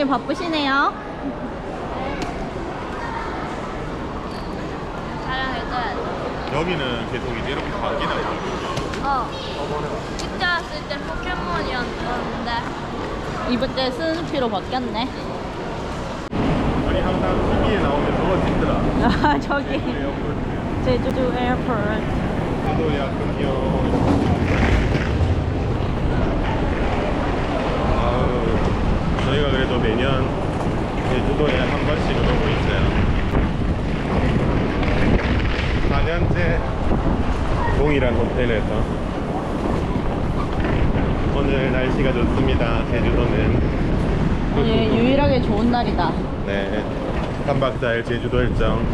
촬영이 바쁘시네요. 촬영해줘야죠. 여기는 계속 이제 이렇게 바뀌나 봐요. 어. 그때 왔을 때 포켓몬이었는데 이번 때 스누피로 바뀌었네. 아니 항상 TV에 나오면 저거 찍더라. 아 저기 제주도 에어포트. 제주도야 금요. 아우 저희가 그래도 매년 제주도에 한 번씩은 오고 있어요. 4년째 동일한 호텔에서 오늘 날씨가 좋습니다. 제주도는 예, 유일하게 좋은 날이다. 네 3박 4일 제주도 일정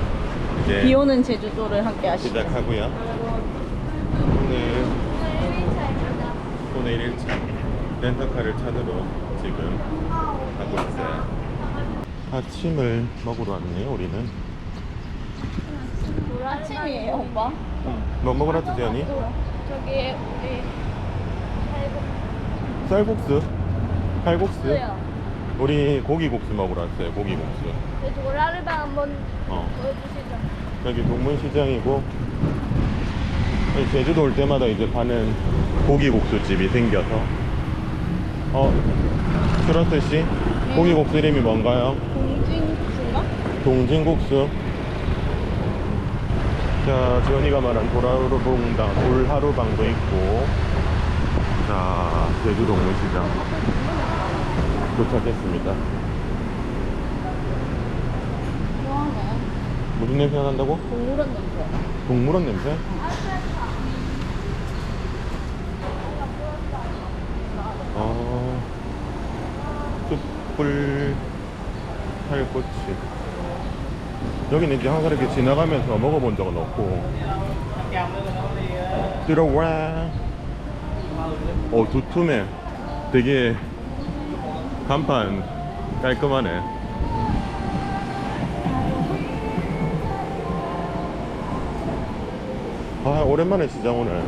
이제 비 오는 제주도를 함께 하시죠. 시작하고요. 오늘 오늘 1차 렌터카를 찾으러 지금 가고 있어요. 아침을 먹으러 왔네요. 우리는 아침이에요, 오빠? 뭐 먹으러 왔지 지연이? 저기 우리 쌀국수, 칼국수. 칼국수요. 우리 고기국수 먹으러 왔어요. 고기국수. 그 도라르방 한번 어. 보여주시죠. 여기 동문시장이고 제주도 올 때마다 이제 파는 고기국수 집이 생겨서 어 트러스 씨 고기국수 이름이 뭔가요? 공진국수인가? 동진국수 자 지원이가 말한 도라루봉당 돌하루방도 있고 자 제주 동문시장 도착했습니다 좋아하네. 무슨 냄새가 난다고? 동물원 냄새. 동물원 냄새? 어, 숯불 살꼬치. 여기는 이제 항상 이렇게 지나가면서 먹어본 적은 없고. 들어와. 어, 두툼해. 되게 간판 깔끔하네. 아, 오랜만에 시장 오늘.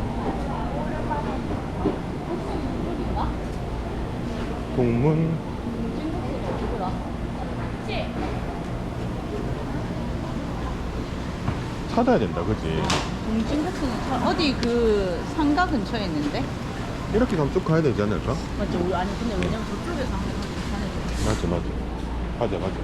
동문 찾아야 된다, 그지? 동진국수는 참- 어디 그 상가 근처에 있는데? 이렇게 가면 쭉 가야 되지 않을까? 맞죠? 우리 아니 근데 왜냐면 저쪽에서 하면 괜찮아요. 맞아, 맞아. 가자, 가자.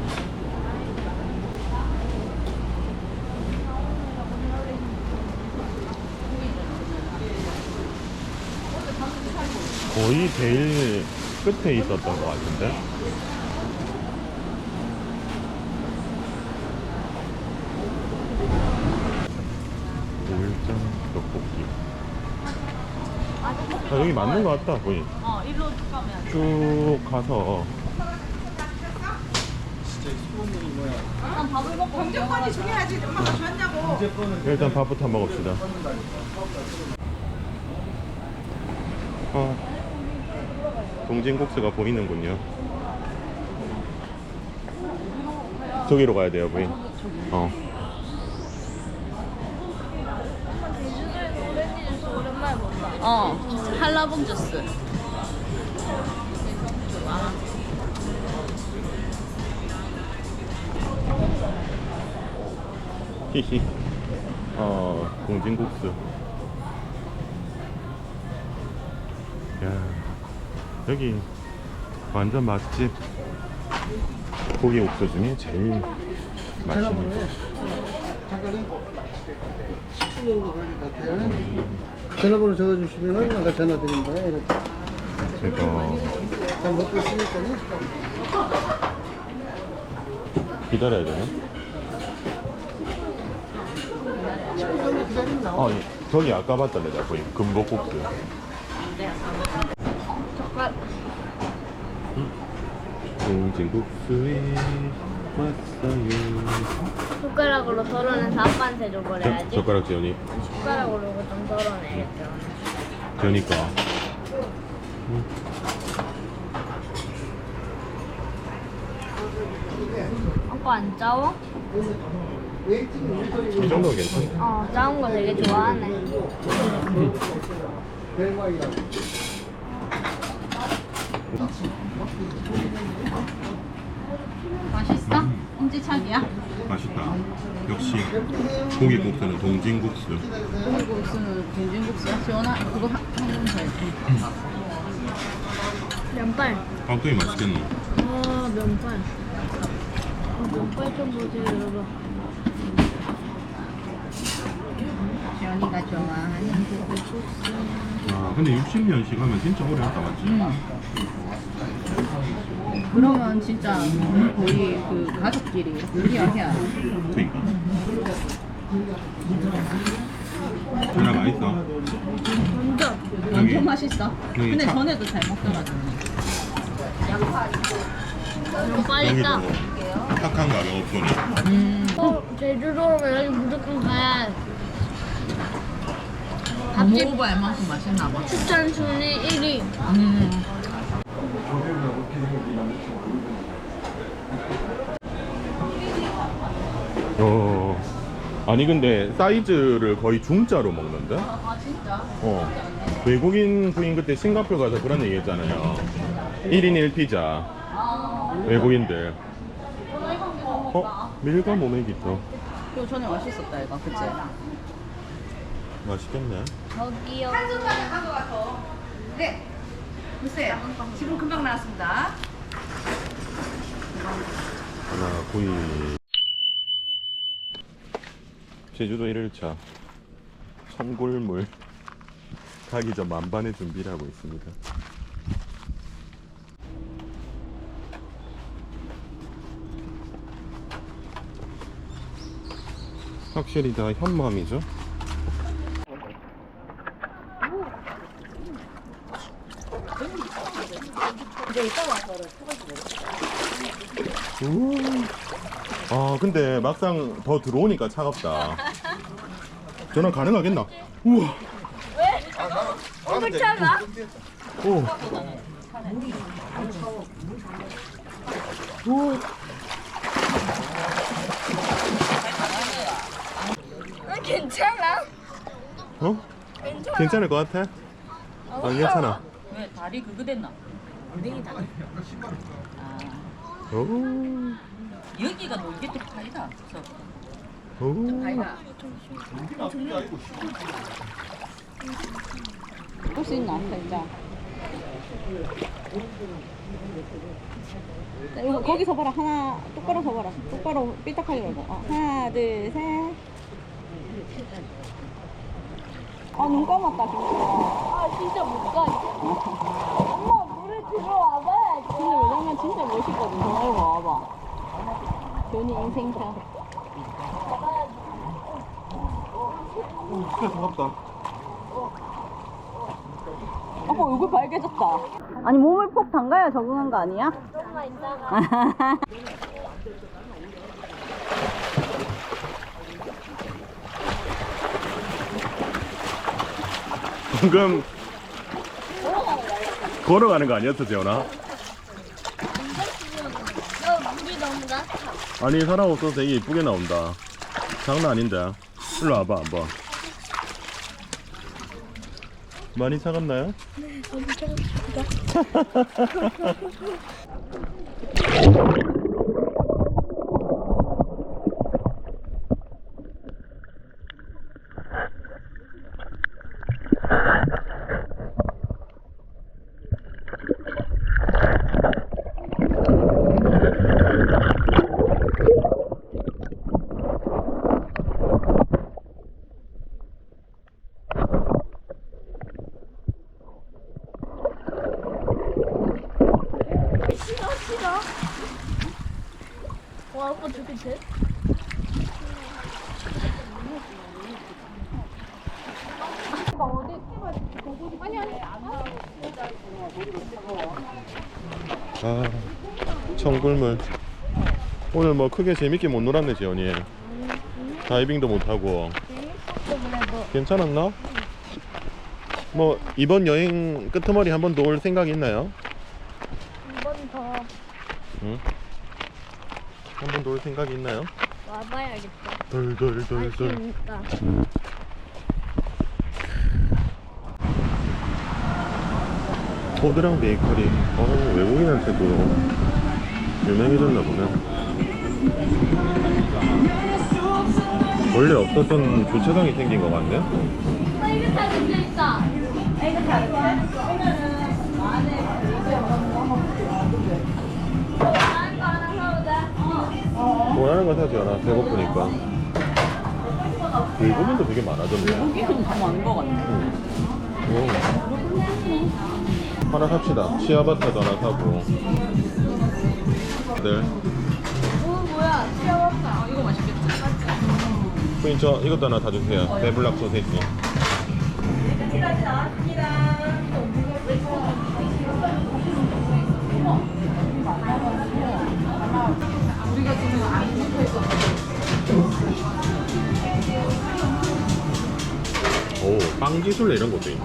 거의 제일 끝에 있었던 것 같은데? 오일장 떡볶이. 아, 여기 맞는 것 같다, 거의. 어, 일로 쭉 가면 쭉 가서 일단 밥을 먹고 경제권이 중요하지. 엄마가 줬냐고. 일단 밥부터 먹읍시다. 아, 동진국수가 보이는군요. 저기로 가야 돼요, 부인. 어. 제주도에서 오렌지 주스 오랜만에 본다. 어, 한라봉 주스. 히히. 어, 공진국수. 야, 여기 완전 맛집. 고기 옥수 중에 제일 맛있는 거. 전화번호 적어주시면 내가 전화 드립니다. 이렇게. 제가 잘 먹고 있으니까요. 기다려야 되나? 아, 예. 저기 아까 봤던 데다 거의 금복국수. 젓갈 공진국수에 왔어요. 숟가락으로 덜어내서 아빠한테 줘버려야지. 젓가락 지연이. 숟가락으로 이거 좀 덜어내야죠. 그러니까. 아빠 안 짜워? 이 정도면 괜찮아. 어, 짜운 거 되게 좋아하네. 벨마이라. 맛있어? 엄지척이야? 맛있다. 역시 고기국수는 동진국수. 국수는 된장국수야? 시원하 그거 한번 더 해. 면발. 깍두기 맛있겠노? 아, 면발. 아, 면발 좀 보세요, 여러분. 지연이가 좋아하는 아, 근데 60년씩 하면 진짜 오래 했다 맞지? 그러면 진짜 거의 그 가족끼리 요리해야 돼. 그니까. 하나 맛있어? 완전. 여기. 완전 맛있어. 여기 근데 차- 전에도 잘 먹더라고. 면발 여기도 있다. 착한 가격 없더니. 음. 어, 제주도 여기 무조건 가야 해. 밥 밥집 먹어봐야 얼만큼 맛있나 봐. 추천 순위 1위. 음. 어. 아니 근데 사이즈를 거의 중짜로 먹는데? 아 진짜? 어. 외국인 부인 그때 싱가포르 가서 그런 얘기 했잖아요. 1인 1피자. 아. 외국인들. 어? 밀감 오메기 있다. 이거 전에 맛있었다 이거 그치? 맛있겠네. 저기요. 네. 글쎄, 지금 금방 나왔습니다. 하나 구이. 제주도 1일차. 청골물. 가기 전 만반의 준비를 하고 있습니다. 확실히 다 현맘이죠? 우. 아 근데 막상 더 들어오니까 차갑다. 전화 가능하겠나? 우와. 차가? 오. 오. 아, 괜찮아? 어? 괜찮아. 괜찮을 것 같아? 아 괜찮아. 왜 다리 그거 됐나? 엉덩이 다리. 아 오. 여기가 놀게 좀 다이다. 저 오. 다이다. 볼수 있나 살짝. 자, 이거 거기 서 봐라 하나 똑바로 서 봐라 똑바로 삐딱하게 걸고 어, 하나 둘 셋 아 눈 감았다 진짜 아, 진짜 못 가. 이제. 엄마, 물에 들어와봐야지. 근데 왜냐면 진짜 멋있거든 정말 와봐 견이 인생샷 진짜 차갑다. 아빠 얼굴 빨개졌다 아니 몸을 푹 담가야 적응한 거 아니야? 조금만 있다가. 방금 걸어가는 거 아니었어 재원아? 어, 물이 너무 낮 아. 아니 사람 없어서 되게 이쁘게 나온다. 장난 아닌데. 일로 와봐 한번. 많이 차갑나요? 엄청 싫어 싫어 와 아빠 저기 돼? 아, 청굴물. 오늘 뭐 크게 재밌게 못 놀았네, 지연이. 다이빙도 못 하고. 그래도 괜찮았나? 뭐 이번 여행 끄트머리 한 번 더 올 생각 있나요? 한번더 응? 한 번 더 올 생각 있나요? 와봐야겠다 돌돌돌돌. 아쉬우니까 포드랑 베이커리. 어, 외국인한테도 유명해졌나 보네. 원래 없었던 주차장이 생긴 것 같네. 다 원하는 거 사지 않아? 배고프니까. 외국인도 되게 많아졌네. 여기는 더 많은 것 같아. 오. 하나 삽시다. 치아바타도 하나 사고. 네. 오 뭐야 치아봤다 이거 맛있겠다. 부인 저 이것도 하나 다 주세요. 배블락 소세지. 오, 빵 기술래 이런 것도 있네.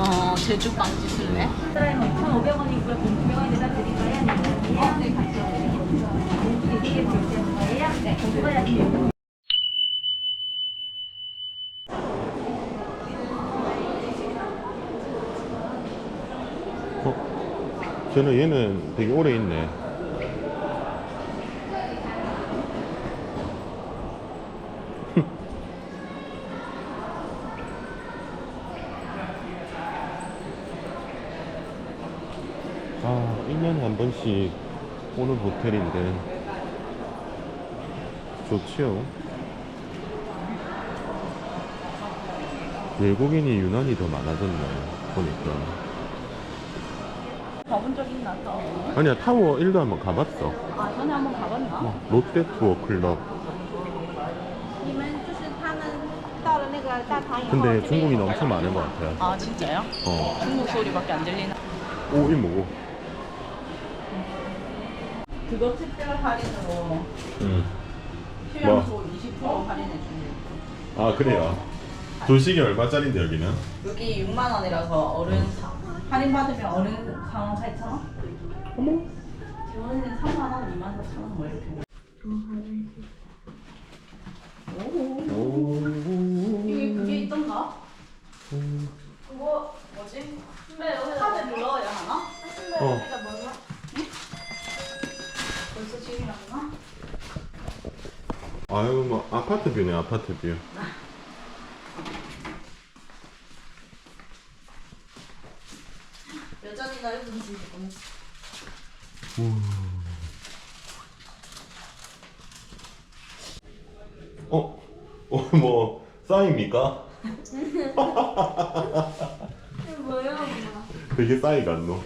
어, 제주 빵지 술래? 어? 저는 얘는 되게 오래 있네. 아, 1년에 한 번씩 오는 호텔인데 좋지요. 외국인이 유난히 더 많아졌네 보니까. 가본 적 있나? 또? 아니야 타워 1도 한번 가봤어 아, 전에 한번 가봤나? 어, 롯데 투어 클럽 근데 중국인 엄청 많은 것 같아요 아, 진짜요? 어. 중국 소리밖에 안 들리나? 오 이모고 그거 특별 할인으로 응. 휴양소 20% 할인해 주는 아 그래요 조식이 얼마짜린데 여기는? 여기 6만 원이라서 어른 사, 할인 받으면 어른 상원 8천 원? 어머 저는 3만 원, 2만 4천 원뭐 이렇게. 오. 이게 그게 있던가? 그거 뭐지? 카드 불러야 하나? 어. 벌써 지금이라구나? 아유 뭐 아파트 뷰네 아파트 뷰 여전히나 예쁜 집이군. 어? 어, 뭐 싸입니까? 뭐야 엄마 되게 싸이 같노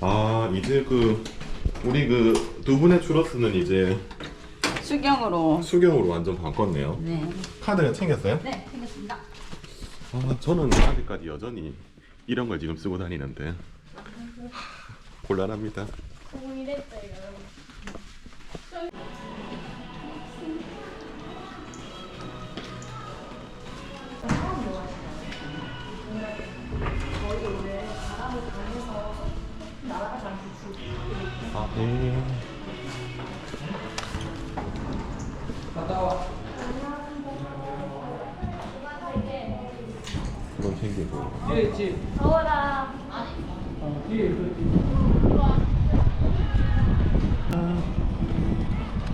아 이제 그 우리 그 두 분의 추러스는 이제 수경으로. 수경으로 완전 바꿨네요 네. 카드는 챙겼어요? 네, 생겼습니다. 아, 저는 아직까지 여전히 이런 걸 지금 쓰고 다니는데 하, 곤란합니다. 아, 네. 챙겨. 아이고. 더워라.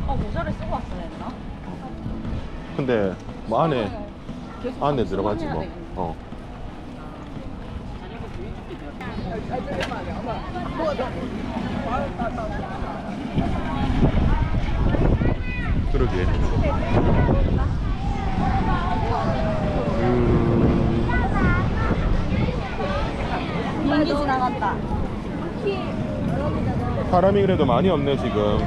어 모자를 쓰고 왔어야 했나? 근데 뭐 안에 계속 안에 들어가지 뭐. 어. 그러게. 비행기 지나간다. 사람이 그래도 많이 없네 지금.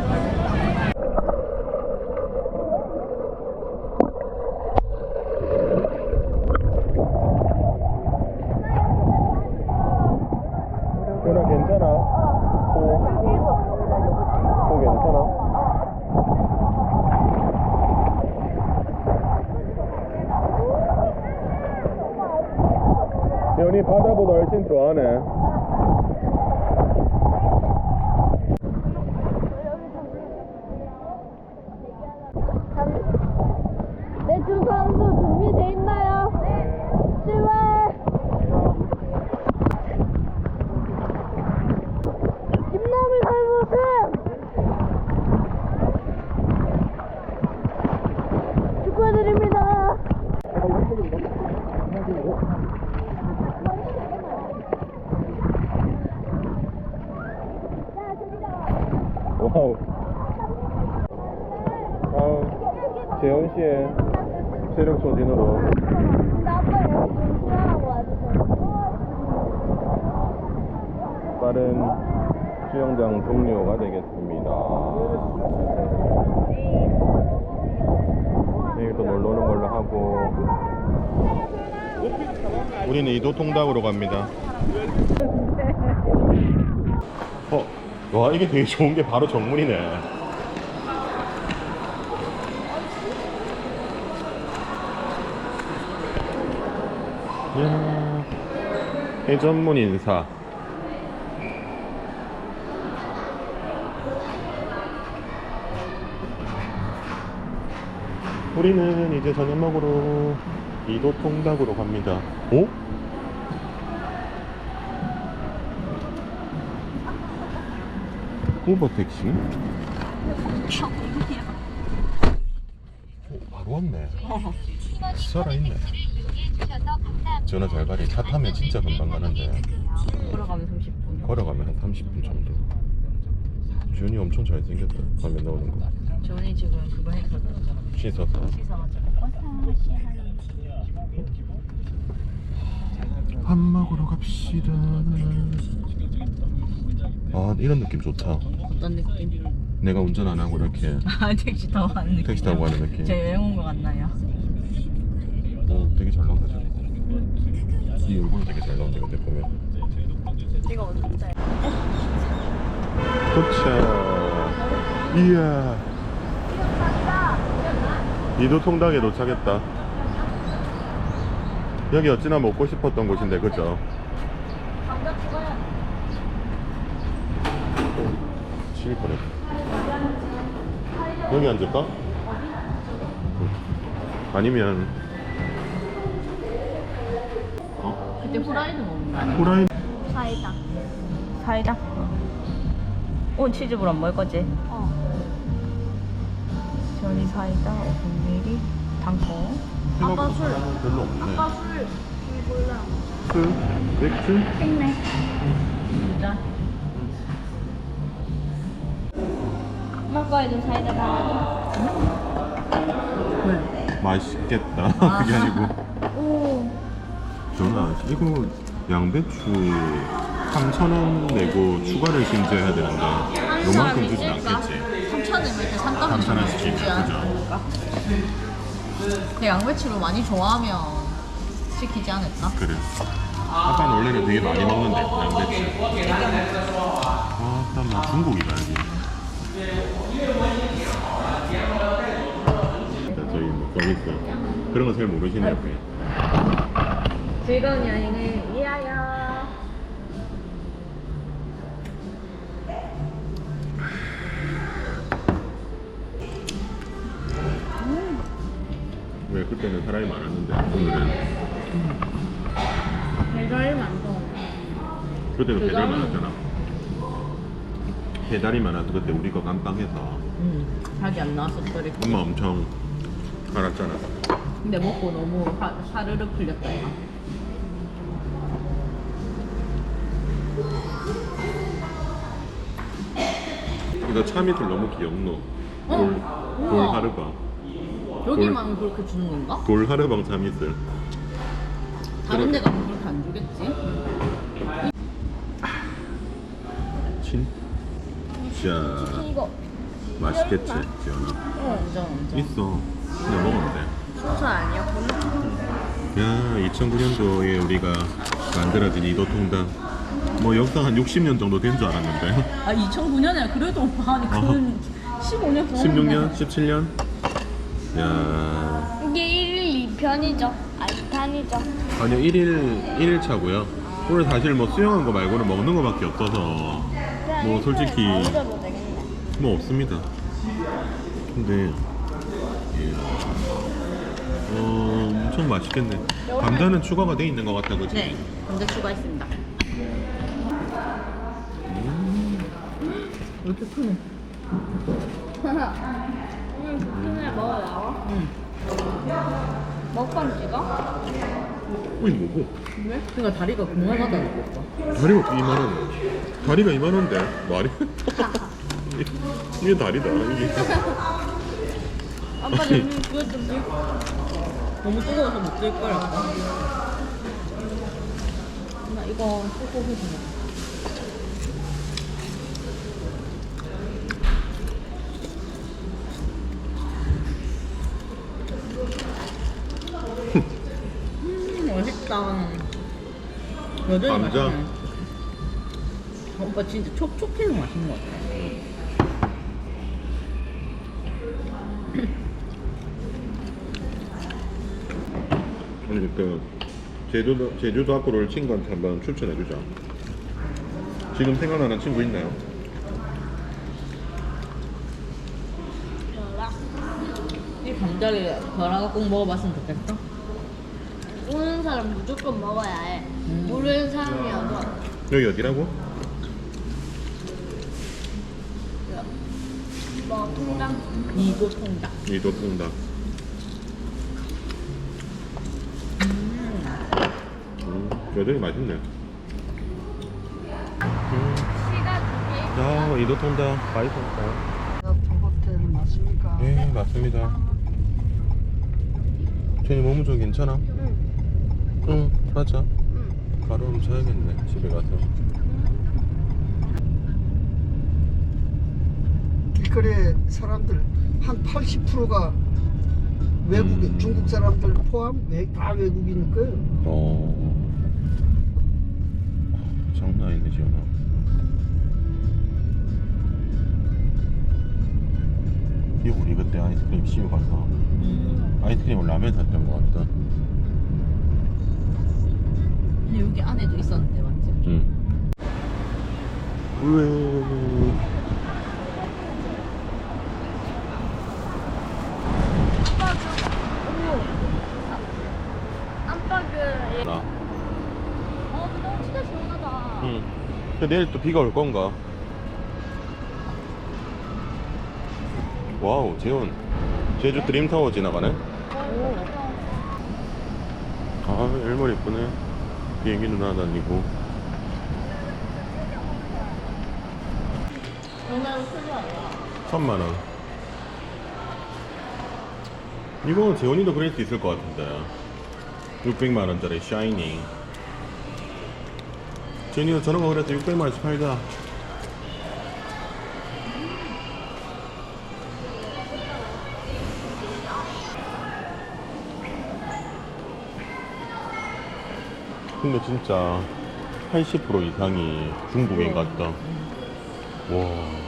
연아 괜찮아? 코, 코 괜찮아? 연이 바다보다 훨씬 좋아하네. 내 주선수 준비돼 있나요? 네. 출발. 김남일 선수 승! 축하드립니다. 와우. 아, 재현 씨의 체력 소진으로 근데 아빠 여기 좀 수영하고 와주세요. 빠른 수영장 종료가 되겠습니다. 내일 또 놀러 오는 걸로 하고 우리는 이도 통닭으로 갑니다. 어, 와 이게 되게 좋은 게 바로 정문이네. 야, 해전문 인사. 우리는 이제 저녁 먹으러 이도 통닭으로 갑니다. 오? 우버 택시? 오, 바로 왔네. 살아있네. 전화 잘 가리. 차 타면 진짜 금방 가는데 걸어가면 30분. 걸어가면 한 30분 정도. 준이 엄청 잘생겼다. 화면 나오는 거. 저번에 지금 그거 했거든. 씻어서. 밥 먹으러 갑시다. 아 이런 느낌 좋다. 어떤 느낌? 내가 운전 안 하고 이렇게 아 택시 타고 가는 느낌. 택시 타고 가는 느낌. 제 여행 온 거 같나요? 오 되게 잘 나온다. 쟤. 이 얼굴 되게 잘 나온다 근데 보면. 이거 어딘데? 도착. 이야. 이도 통닭에 도착했다. 여기 어찌나 먹고 싶었던 곳인데 그죠? 오, 칠 뻔했다. 여기 앉을까? 응. 아니면 어? 그때 후라이드 먹는 거? 후라이 사이다. 사이다? 오 치즈볼 안 먹을 거지? 어. 전이 사이다 500ml 당고 아까 술. 별로 없네. 아까 술 몰라. 술, 맥주, 했네. 진짜? 엄마 거에도 사이다 달아줘. 왜? 맛있겠다. 그게 아니고. 오. 전화 이거 양배추 3,000원 내고 추가를 심지어야 되는데 요만큼 주진 않겠지 3천원 이렇게 산더미 3,000원 시키면 그죠. 근데 양배추를 많이 좋아하면 시키지 않을까? 그래. 아빠는 원래는 되게 많이 먹는데 양배추. 아따 막 중국이다 여기. 자 저희 뭐 서비스 그런 거 잘 모르시네요 즐거운 여행을 왜 그때는 사람이 많았는데 오늘은 배달 많죠. 그때도 배달 많았잖아. 배달이 많아서 그때 우리 거 깜빵해서 응. 자기 안 나왔었더래. 엄마 엄청 알았잖아. 근데 먹고 너무 화, 사르르 풀렸다 이거. 이거 참이슬 너무 귀엽노. 어? 돌, 우와. 돌하르방. 여기만 그렇게 주는 건가? 돌 하르방 참이슬. 다른 데 가면 그렇게 안 주겠지? 진짜 이거 맛있겠지, 지연아. 완전 완전. 있어. 그냥 먹으면 돼. 순서 아니었구나. 야, 2009년도에 우리가 만들어진 이도통당. 뭐 역사 한 60년 정도 된 줄 알았는데. 아 2009년에 그래도 오빠 아니 그건 15년 동안 16년, 17년. 야, 이게 1일 2편이죠. 알탄이죠. 아니요 1일 1일 차고요. 오늘 사실 뭐 수영한 거 말고는 먹는 거밖에 없어서 뭐 솔직히. 뭐 없습니다. 근데 예. 어, 엄청 맛있겠네. 감자는 추가가 돼 있는 것 같다, 그지? 네 감자 추가했습니다 왜 이렇게 크네 응, 큰애 먹어 나와. 응 먹방 찍어? 어이 뭐고? 왜? 그러니까 다리가 공활하다니까 오빠 다리가 어떻게 이만하네? 다리가 이만한데 말이? 이게 다리다 이게. 아빠. 너는 그거 좀 들. 너무 뜨거워서 못들 거야 오빠 나 이거 꼭 해서 먹어 음 맛있다 여전히 감자. 맛있네 오빠 진짜 촉촉해서 맛있는 것 같아 아니 그 제주도 제주도 학교를 친구한테 한번 추천해 주자. 지금 생각나는 친구 있나요? 이 감자를 벼라가 꼭 먹어봤으면 좋겠어 사람 무조건 먹어야 해. 음. 모르는 사람이어도. 여기 어디라고? 뭐 통당. 이도 통닭 이도 통닭. 음, 여전히 맛있네. 음, 시가 두 개. 야 이도 통닭 맛있었다. 호텔 맞습니까? 네 맞습니다. 제니 몸은 좀 괜찮아? 응. 응 맞아. 응. 바로 한번 자야겠네 집에 가서. 길거리에 사람들 한 80%가 외국인, 음. 중국 사람들 포함 외, 다 외국인일 거예요. 어. 장난 아니네 지연아. 이 우리 그때 아이스크림 씌우 가서 음. 아이스크림을 라면 샀던 것 같다. 근데 여기 안에도 있었는데 맞지? 응. 얘- 나. 어, 근데 너무 진짜 시원하다. 응. 근데 내일 또 비가 올 건가? 와우, 재훈. 제주 드림타워 지나가네? 아, 일몰 이쁘네. 정말 크지 않아? 천만 원. 이거 재훈이도 그릴 수 있을 것 같은데. 600만 원짜리 샤이닝. 재훈이도 저런 거 그래서 600만 원씩 팔자. 근데 진짜 80% 이상이 중국인 같다. 와.